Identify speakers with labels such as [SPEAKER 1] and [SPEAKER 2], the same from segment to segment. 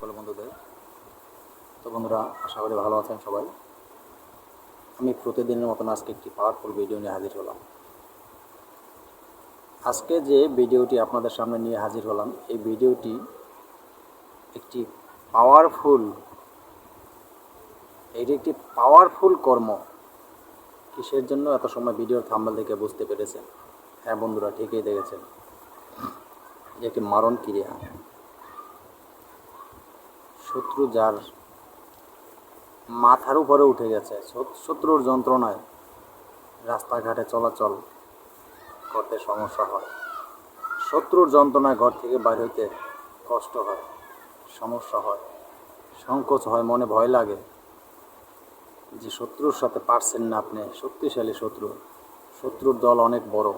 [SPEAKER 1] সকল বন্ধুদের। তো বন্ধুরা, আশা করি ভালো আছেন সবাই। আমি প্রতিদিনের মতন আজকে একটি পাওয়ারফুল ভিডিও নিয়ে হাজির হলাম। আজকে যে ভিডিওটি আপনাদের সামনে নিয়ে হাজির হলাম, এই ভিডিওটি একটি পাওয়ারফুল এটি একটি পাওয়ারফুল কর্ম। কিসের জন্য? এত সময় ভিডিওর থাম্বেল দেখে বুঝতে পেরেছেন। হ্যাঁ বন্ধুরা, ঠিকই দেখেছেন। যে একটি মারণ ক্রিয়া। শত্রু যার মাথার উপরে উঠে গেছে। শত্রুর যন্ত্রণায় রাস্তাঘাটে চলাচল করতে সমস্যা হয়। শত্রুর যন্ত্রণায় ঘর থেকে বাইর হইতে কষ্ট হয়, সমস্যা হয়, সংকোচ হয়, মনে ভয় লাগে যে শত্রুর সাথে পারছেন না আপনি, শক্তিশালী শত্রু। শত্রুর দল অনেক বড়,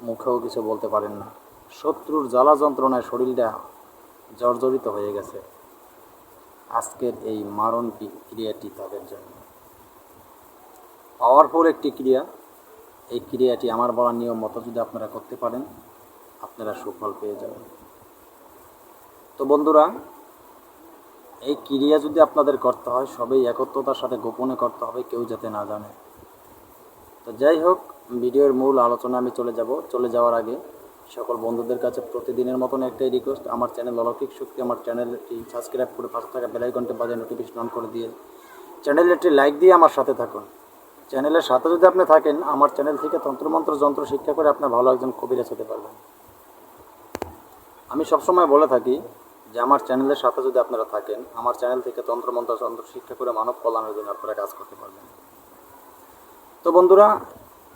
[SPEAKER 1] মুখেও কিছু বলতে পারেন না। শত্রুর জ্বালা যন্ত্রণায় শরীরটা জর্জরিত হয়ে গেছে। আজকের এই মারণ ক্রিয়াটি তাদের জন্য। পাওয়ারফুল একটি ক্রিয়া। এই ক্রিয়াটি আমার বলা নিয়ম মতো যদি আপনারা করতে পারেন, আপনারা সুফল পেয়ে যাবেন। তো বন্ধুরা, এই ক্রিয়া যদি আপনাদের করতে হয়, সবই একত্রতার সাথে গোপনে করতে হবে, কেউ যাতে না জানে। তো যাই হোক, ভিডিওর মূল আলোচনা আমি চলে যাব। চলে যাওয়ার আগে সকল বন্ধুদের কাছে প্রতিদিনের মতন একটাই রিকোয়েস্ট আমার চ্যানেল অলৌকিক শক্তি, আমার চ্যানেলটি সাবস্ক্রাইব করে পাশে থাকা বেলাইকনটি বাজে নোটিফিকেশন অন করে দিয়ে চ্যানেলে একটি লাইক দিয়ে আমার সাথে থাকুন। চ্যানেলের সাথে যদি আপনি থাকেন, আমার চ্যানেল থেকে তন্ত্রমন্ত্র, যন্ত্র শিক্ষা করে আপনার ভালো একজন কবিরাজ হতে পারবেন। আমি সবসময় বলে থাকি যে আমার চ্যানেলের সাথে যদি আপনারা থাকেন, আমার চ্যানেল থেকে তন্ত্রমন্ত্র, যন্ত্র শিক্ষা করে মানব কল্যাণের জন্য আপনারা কাজ করতে পারবেন। তো বন্ধুরা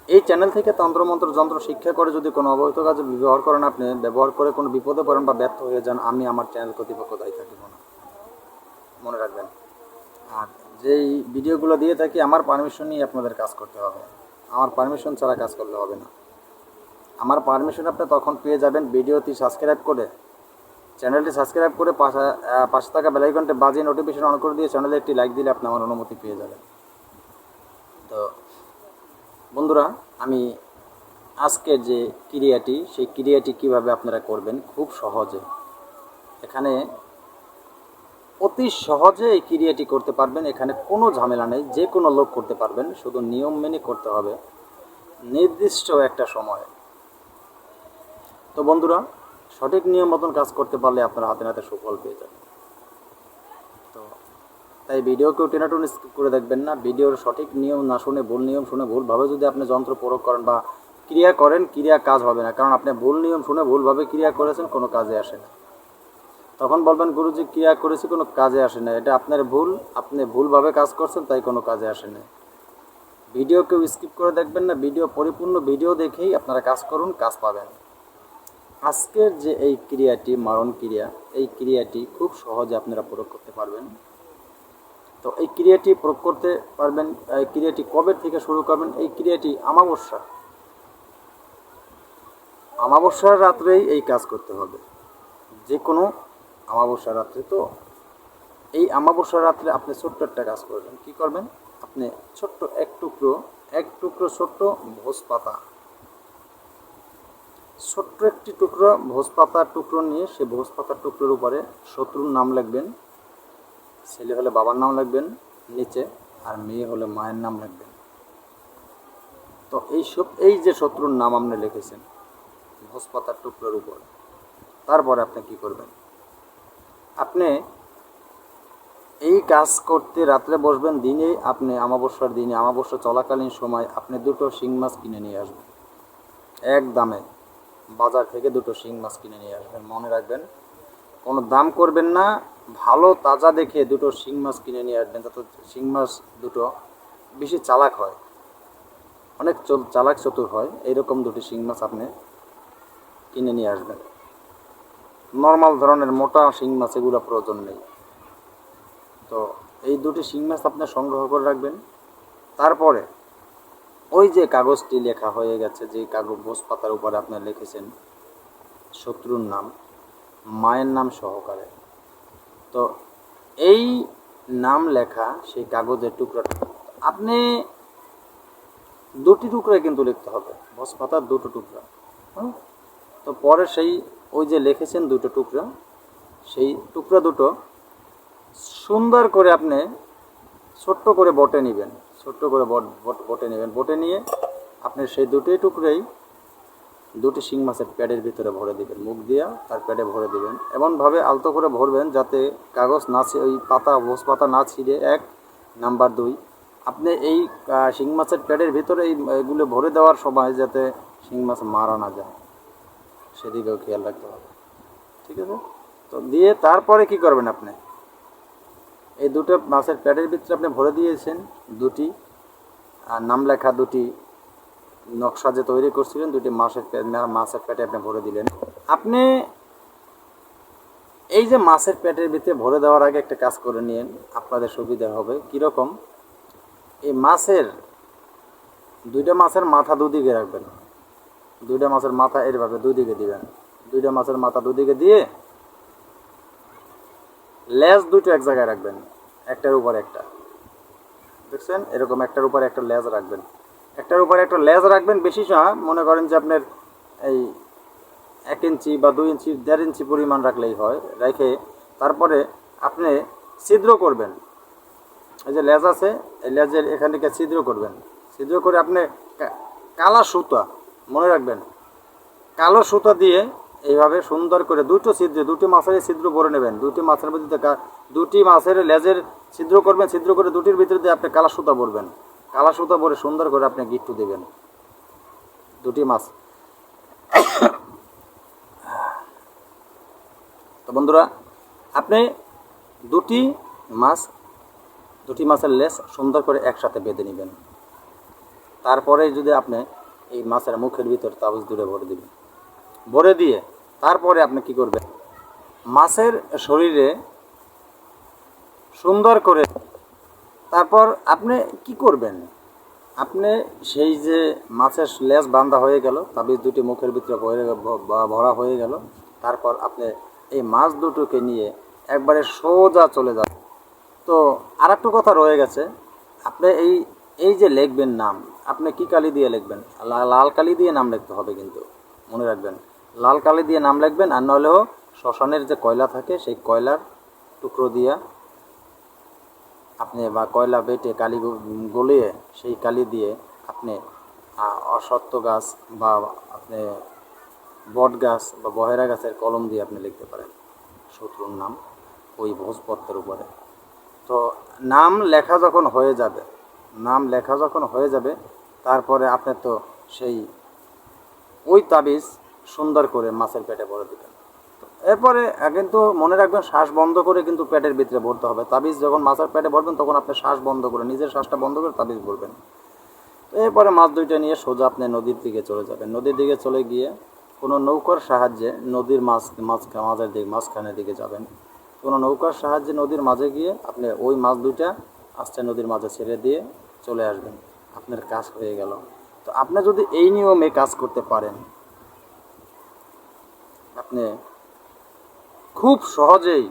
[SPEAKER 1] এই চ্যানেল থেকে তন্ত্রমন্ত্র, যন্ত্র, শিক্ষা করে যদি কোনো অবৈধ কাজে ব্যবহার করেন আপনি, ব্যবহার করে কোনো বিপদে পড়েন বা ব্যর্থ হয়ে যান, আমি আমার চ্যানেল কর্তৃপক্ষ দায়ী থাকিব না। মনে রাখবেন। আর যেই ভিডিওগুলো দিয়ে থাকি, আমার পারমিশন নিয়ে আপনাদের কাজ করতে হবে। আমার পারমিশন ছাড়া কাজ করলে হবে না। আমার পারমিশন আপনি তখন পেয়ে যাবেন ভিডিওটি সাবস্ক্রাইব করে। চ্যানেলটি সাবস্ক্রাইব করে পাশে পাশে থাকা বেলাইকনটি বাজিয়ে নোটিফিকেশন অন করে দিয়ে চ্যানেলে একটি লাইক দিলে আপনি আমার অনুমতি পেয়ে যাবেন। তো বন্ধুরা, আমি আজকের যে ক্রিয়াটি, সেই ক্রিয়াটি কীভাবে আপনারা করবেন খুব সহজে। এখানে অতি সহজে এই ক্রিয়াটি করতে পারবেন। এখানে কোনো ঝামেলা নেই, যে কোনো লোক করতে পারবেন। শুধু নিয়ম মেনে করতে হবে। নির্দিষ্ট একটা সময়। তো বন্ধুরা, সঠিক নিয়ম মতন কাজ করতে পারলে আপনারা হাতে হাতে সুফল পেয়ে যাবেন। তাই ভিডিও কেউ টেনাটুন স্কিপ করে দেখবেন না। ভিডিওর সঠিক নিয়ম না শুনে ভুল নিয়ম শুনে ভুলভাবে যদি আপনি যন্ত্র প্রয়োগ করেন বা ক্রিয়া করেন, ক্রিয়া কাজ হবে না। কারণ আপনি ভুল নিয়ম শুনে ভুলভাবে ক্রিয়া করেছেন, কোনো কাজে আসে না। তখন বলবেন, গুরুজি, ক্রিয়া করেছি, কোনো কাজে আসে না। এটা আপনার ভুল। আপনি ভুলভাবে কাজ করছেন, তাই কোনো কাজে আসে না। ভিডিও কেউ স্কিপ করে দেখবেন না। ভিডিও পরিপূর্ণ ভিডিও দেখেই আপনারা কাজ করুন, কাজ পাবেন। আজকের যে এই ক্রিয়াটি, মারণ ক্রিয়া, এই ক্রিয়াটি খুব সহজে আপনারা প্রয়োগ করতে পারবেন। তো এই ক্রিয়াটি প্রয়োগ করতে পারবেন, এই ক্রিয়াটি কবে থেকে শুরু করবেন, এই ক্রিয়াটি আমাবস্যা আমাবস্যার রাত্রেই এই কাজ করতে হবে। যে কোনো আমাবস্যা রাত্রে তো। এই আমাবস্যা রাত্রে আপনি ছোট্ট একটা কাজ করবেন। কি করবেন? আপনি ছোট্ট এক টুকরো এক টুকরো ছোট্ট ভোজ পাতা। ছোট্ট একটি টুকরো ভোজ পাতার টুকরো নিয়ে সে ভোজ পাতার টুকরোর উপরে শত্রুর নাম লিখবেন। ছেলে হলে বাবার নাম লিখবেন নিচে, আর মেয়ে হলে মায়ের নাম লিখবেন তো এই সব, এই যে শত্রুর নাম আপনি লিখেছেন ভোজ পাতার টুকরোর উপর, তারপরে আপনি কি করবেন? আপনি এই কাজ করতে রাত্রে বসবেন, দিনে আপনি আমাবস্যার দিনে আমাবস্যা চলাকালীন সময় আপনি দুটো শিং মাছ কিনে নিয়ে আসবেন। এক দামে বাজার থেকে দুটো শিং মাছ কিনে নিয়ে আসবেন, মনে রাখবেন। কোনো দাম করবেন না ভালো তাজা দেখে দুটো শিং মাছ কিনে নিয়ে আসবেন, যাতে শিং মাছ দুটো বেশি চালাক হয়। অনেক চল- চালাক চতুর হয়, এইরকম দুটি শিং মাছ আপনি কিনে নিয়ে আসবেন। নর্মাল ধরনের মোটা শিং মাছ এগুলো প্রয়োজন নেই। তো এই দুটি শিং মাছ আপনি সংগ্রহ করে রাখবেন। তারপরে ওই যে কাগজটি লেখা হয়ে গেছে, যে কাগজ ভোজ পাতার উপরে আপনার লিখেছেন, শত্রুর নাম, মায়ের নাম সহকারে। তো এই নাম লেখা সেই কাগজের টুকরাটা, আপনি দুটি টুকরা কিন্তু লিখতে হবে, বস পাতার দুটো টুকরা? তো পরে সেই ওই যে লিখেছেন দুটো টুকরা, সেই টুকরা দুটো সুন্দর করে আপনি ছোট্ট করে বটে নেবেন, ছোট্ট করে বট, বট- বটে নেবেন বটে নিয়ে আপনি সেই দুটি টুকরেই দুটি শিং মাছের প্যাডের ভিতরে ভরে দিবেন, মুখ দিয়া তার প্যাডে ভরে দিবেন। এমনভাবে আলতো করে ভরবেন যাতে কাগজ না ওই পাতা ভোজ পাতা না ছিঁড়ে, এক। নাম্বার দুই, আপনি এই শিং মাছের প্যাডের ভিতরে এই, এগুলো ভরে দেওয়ার সময় যাতে শিং মাছ মারা না যায়, সেদিকেও খেয়াল রাখতে হবে। ঠিক আছে? তো দিয়ে তারপরে কি করবেন আপনি? এই দুটো মাছের প্যাডের ভিতরে আপনি ভরে দিয়েছেন দুটি, আর নাম লেখা দুটি নকশা যে তৈরি করছিলেন দুটি মাছের মাছের পেটে আপনি ভরে দিলেন। আপনি এই যে মাছের পেটের ভিতরে ভরে দেওয়ার আগে একটা কাজ করে নিন, আপনাদের সুবিধা হবে। কীরকম? এই মাছের, দুইটা মাছের মাথা দুদিকে রাখবেন। দুইটা মাছের মাথা এরভাবে দুদিকে দিবেন। দুইটা মাছের মাথা দুদিকে দিয়ে লেজ দুটো এক জায়গায় রাখবেন, একটার উপর একটা। দেখছেন? এরকম একটার উপর একটা লেজ রাখবেন। একটার উপরে একটা লেজ রাখবেন বেশি সময় মনে করেন যে আপনার এই এক ইঞ্চি বা দুই ইঞ্চি, দেড় ইঞ্চি পরিমাণ রাখলেই হয়, রেখে তারপরে আপনি ছিদ্র করবেন। এই যে লেজ আছে, এই লেজের এখান থেকে ছিদ্র করবেন। ছিদ্র করে আপনি কালা সুতা, মনে রাখবেন। কালো সুতা দিয়ে এইভাবে সুন্দর করে দুটো ছিদ্র, দুটি মাছের ছিদ্র ভরে নেবেন। দুটি মাছের মধ্যে দুটি মাছের লেজের ছিদ্র করবেন, ছিদ্র করে দুটির ভিতরে দিয়ে আপনি কালা সুতা ভরবেন। কালা সুতা ভরে সুন্দর করে আপনি গিট্টু দেবেন। দুটি মাছ। তো বন্ধুরা, আপনি দুটি মাছ, দুটি মাছের লেস সুন্দর করে একসাথে বেঁধে নেবেন। তারপরে যদি আপনি এই মাছের মুখের ভিতর তাবুজ দূরে ভরে দিবেন। ভরে দিয়ে তারপরে আপনি কি করবেন? মাছের শরীরে সুন্দর করে তারপর আপনি কি করবেন? আপনি সেই যে মাছের লেজ বান্ধা হয়ে গেল, তাবিজ দুটি মুখের ভিতরে ভরে হয়ে গেল, তারপর আপনি এই মাছ দুটোকে নিয়ে একবারে সোজা চলে যান। তো আর একটু কথা রয়ে গেছে, আপনি এই এই যে লিখবেন নাম, আপনি কি কালি দিয়ে লিখবেন? লাল কালি দিয়ে নাম লিখতে হবে কিন্তু, মনে রাখবেন। লাল কালি দিয়ে নাম লিখবেন আর নাহলেও শ্মশানের যে কয়লা থাকে, সেই কয়লার টুকরো দিয়া আপনি বা কয়লা বেটে কালি গলিয়ে সেই কালি দিয়ে আপনি অসত্য গাছ বা আপনি বট গাছ বা বহেরা গাছের কলম দিয়ে আপনি লিখতে পারেন। শত্রুর নাম ওই ভোজপত্রের উপরে। তো নাম লেখা যখন হয়ে যাবে, নাম লেখা যখন হয়ে যাবে, তারপরে আপনি তো সেই ওই তাবিজ সুন্দর করে মাছের পেটে ভরে দিবেন। তো এরপরে কিন্তু মনে রাখবেন, শ্বাস বন্ধ করে কিন্তু পেটের ভিতরে ভরতে হবে। তাবিজ যখন মাছের পেটে ভরবেন, তখন আপনি শ্বাস বন্ধ করে, নিজের শ্বাসটা বন্ধ করে তাবিজ ভরবেন। এরপরে মাছ দুইটা নিয়ে সোজা আপনি নদীর দিকে চলে যাবেন। নদীর দিকে চলে গিয়ে কোনো নৌকার সাহায্যে নদীর মাছ মাছ মাঝের দিকে, মাঝখানের দিকে যাবেন। কোনো নৌকার সাহায্যে নদীর মাঝে গিয়ে আপনি ওই মাছ দুইটা আস্তে নদীর মাঝে ছেড়ে দিয়ে চলে আসবেন। আপনার কাজ হয়ে গেল। তো আপনি যদি এই নিয়মে কাজ করতে পারেন, আপনি খুব সহজেই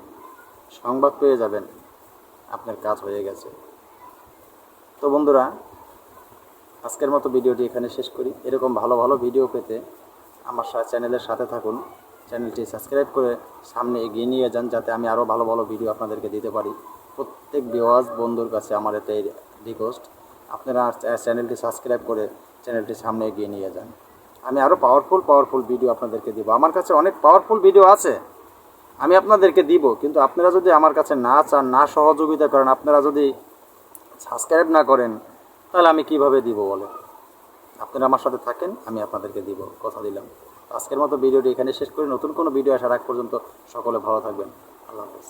[SPEAKER 1] সংবাদ পেয়ে যাবেন। আপনার কাজ হয়ে গেছে। তো বন্ধুরা, আজকের মতো ভিডিওটি এখানে শেষ করি। এরকম ভালো ভালো ভিডিও পেতে আমার চ্যানেলের সাথে থাকুন। চ্যানেলটি সাবস্ক্রাইব করে সামনে এগিয়ে নিয়ে যান যাতে আমি আরও ভালো ভালো ভিডিও আপনাদেরকে দিতে পারি। প্রত্যেক বিওয়াজ বন্ধুর কাছে আমার এতে রিকোয়েস্ট আপনারা চ্যানেলটি সাবস্ক্রাইব করে চ্যানেলটি সামনে এগিয়ে নিয়ে যান। আমি আরও পাওয়ারফুল পাওয়ারফুল ভিডিও আপনাদেরকে দিব। আমার কাছে অনেক পাওয়ারফুল ভিডিও আছে। আমি আপনাদেরকে দিব, কিন্তু আপনারা যদি আমার কাছে না চান, না সহযোগিতা করেন, আপনারা যদি সাবস্ক্রাইব না করেন, তাহলে আমি কীভাবে দিব বলে আপনারা আমার সাথে থাকেন, আমি আপনাদেরকে দিব, কথা দিলাম। আজকের মতো ভিডিওটি এখানে শেষ করি। নতুন কোনো ভিডিও আসার আগ পর্যন্ত সকলে ভালো থাকবেন। আল্লাহ হাফেজ।